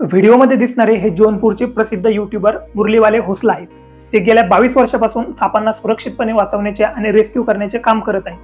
व्हिडिओमध्ये दिसणारे हे जौनपूरचे प्रसिद्ध युट्यूबर मुरलीवाले होसला आहेत. ते गेल्या बावीस वर्षापासून सापांना सुरक्षितपणे वाचवण्याचे आणि रेस्क्यू करण्याचे काम करत आहेत.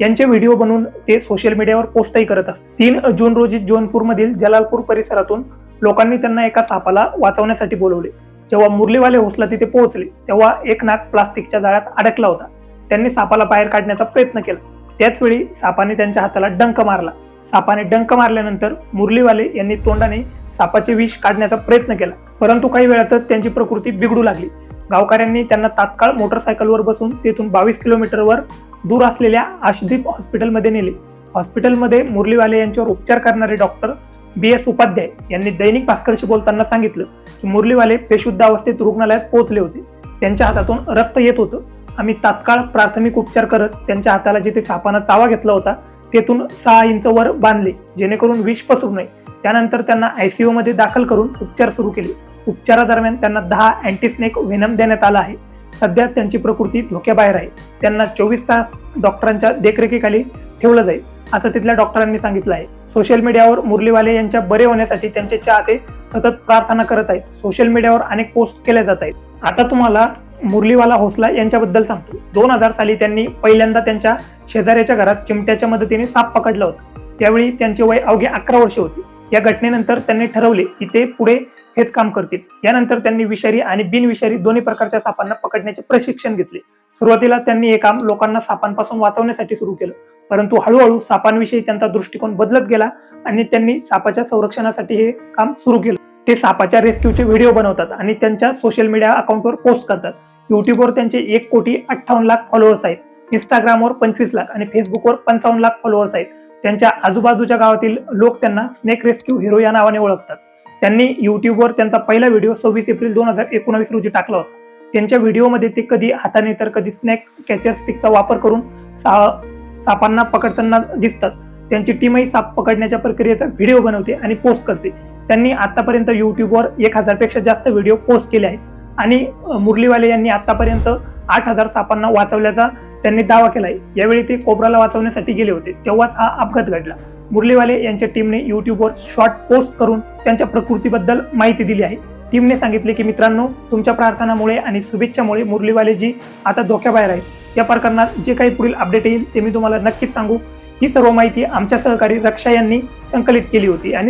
यांचे व्हिडिओ बनवून ते सोशल मीडियावर पोस्टही करत असतात. तीन जून रोजी जौनपूरमधील जलालपूर परिसरातून लोकांनी त्यांना एका सापाला वाचवण्यासाठी बोलवले. जेव्हा मुरलीवाले होसला तिथे पोहोचले तेव्हा एक नाग प्लास्टिकच्या जाळ्यात अडकला होता. त्यांनी सापाला बाहेर काढण्याचा प्रयत्न केला. त्याचवेळी सापाने त्यांच्या हाताला डंक मारला. सापाने डंक मारल्यानंतर मुरलीवाले यांनी तोंडाने सापाचे विष काढण्याचा प्रयत्न केला. परंतु काही वेळातच त्यांची प्रकृती बिघडू लागली. गावकऱ्यांनी त्यांना तात्काळ मोटरसायकलवर बसून तेथून बावीस किलोमीटरवर दूर असलेल्या आशदीप हॉस्पिटलमध्ये नेले. हॉस्पिटलमध्ये मुरलीवाले यांच्यावर उपचार करणारे डॉक्टर बी एस उपाध्याय यांनी दैनिक भास्करशी बोलताना सांगितलं की मुरलीवाले बेशुद्ध अवस्थेत रुग्णालयात पोहोचले होते. त्यांच्या हातातून रक्त येत होतं. आम्ही तात्काळ प्राथमिक उपचार करत त्यांच्या हाताला जिथे सापानं चावा घेतला होता तेथून सहा इंच वर बांधले जेणेकरून विष पसरू नये. त्यानंतर त्यांना आयसीयू मध्ये दाखल करून उपचार सुरू केले. उपचारादरम्यान त्यांना दहा अँटीस्नेक व्हेनम देण्यात आला आहे. सध्या त्यांची प्रकृती धोक्याबाहेर आहे. त्यांना चोवीस तास डॉक्टरांच्या देखरेखीखाली ठेवलं जाईल असं तिथल्या डॉक्टरांनी सांगितलं आहे. सोशल मीडियावर मुरलीवाले यांच्या बरे होण्यासाठी त्यांचे चाहते सतत प्रार्थना करत आहेत. सोशल मीडियावर अनेक पोस्ट केल्या जात आहेत. आता तुम्हाला मुरलीवाला होसला यांच्याबद्दल सांगतो. दोन हजार साली त्यांनी पहिल्यांदा त्यांच्या शेजाऱ्याच्या घरात चिमट्याच्या मदतीने साप पकडला होता. त्यावेळी त्यांचे वय अवघे अकरा वर्षे होते. या घटनेनंतर त्यांनी ठरवले की ते पुढे हेच काम करतील. यानंतर त्यांनी विषारी आणि बिनविषारी दोन्ही प्रकारच्या सापांना पकडण्याचे प्रशिक्षण घेतले. सुरुवातीला त्यांनी हे काम लोकांना सापांपासून वाचवण्यासाठी सुरू केलं. परंतु हळूहळू सापांविषयी त्यांचा दृष्टिकोन बदलत गेला आणि त्यांनी सापाच्या संरक्षणासाठी हे काम सुरू केलं. ते सापाच्या रेस्क्यूचे व्हिडिओ बनवतात आणि त्यांच्या सोशल मीडिया अकाउंटवर पोस्ट करतात. युट्यूबवर त्यांचे एक कोटी अठ्ठावन्न लाख फॉलोअर्स आहेत. इंस्टाग्रामवर पंचवीस लाख आणि फेसबुकवर पंचावन्न लाख फॉलोअर्स आहेत. त्यांच्या आजूबाजूच्या गावातील लोक त्यांना स्नेक रेस्क्यू हिरो या नावाने ओळखतात. त्यांनी युट्यूबवर त्यांचा पहिला व्हिडिओ सव्वीस एप्रिल दोन हजार एकोणावीस रोजी टाकला होता. त्यांच्या व्हिडिओमध्ये ते कधी हाताने तर कधी स्नॅक कॅचर स्टिकचा वापर करून सा सापांना पकडताना दिसतात. त्यांची टीमही साप पकडण्याच्या प्रक्रियेचा व्हिडिओ बनवते आणि पोस्ट करते. त्यांनी आतापर्यंत युट्यूबवर एक हजारपेक्षा जास्त व्हिडिओ पोस्ट केले आहेत. आणि मुरलीवाले यांनी आतापर्यंत आठ हजार सापांना वाचवल्याचा त्यांनी दावा केलाय. यावेळी ते कोबराला वाचवण्यासाठी गेले होते. तेव्हाच हा अपघात घडला. मुरलीवाले यांच्या टीमने युट्यूबवर शॉर्ट पोस्ट करून त्यांच्या प्रकृतीबद्दल माहिती दिली आहे. टीमने सांगितले की मित्रांनो तुमच्या प्रार्थनामुळे आणि शुभेच्छामुळे मुरलीवाले जी आता धोक्याबाहेर आहेत या प्रकरणात जे काही पुढील अपडेट येईल ते मी तुम्हाला नक्कीच सांगू. ही सर्व माहिती आमच्या सहकारी रक्षा यांनी संकलित केली होती आणि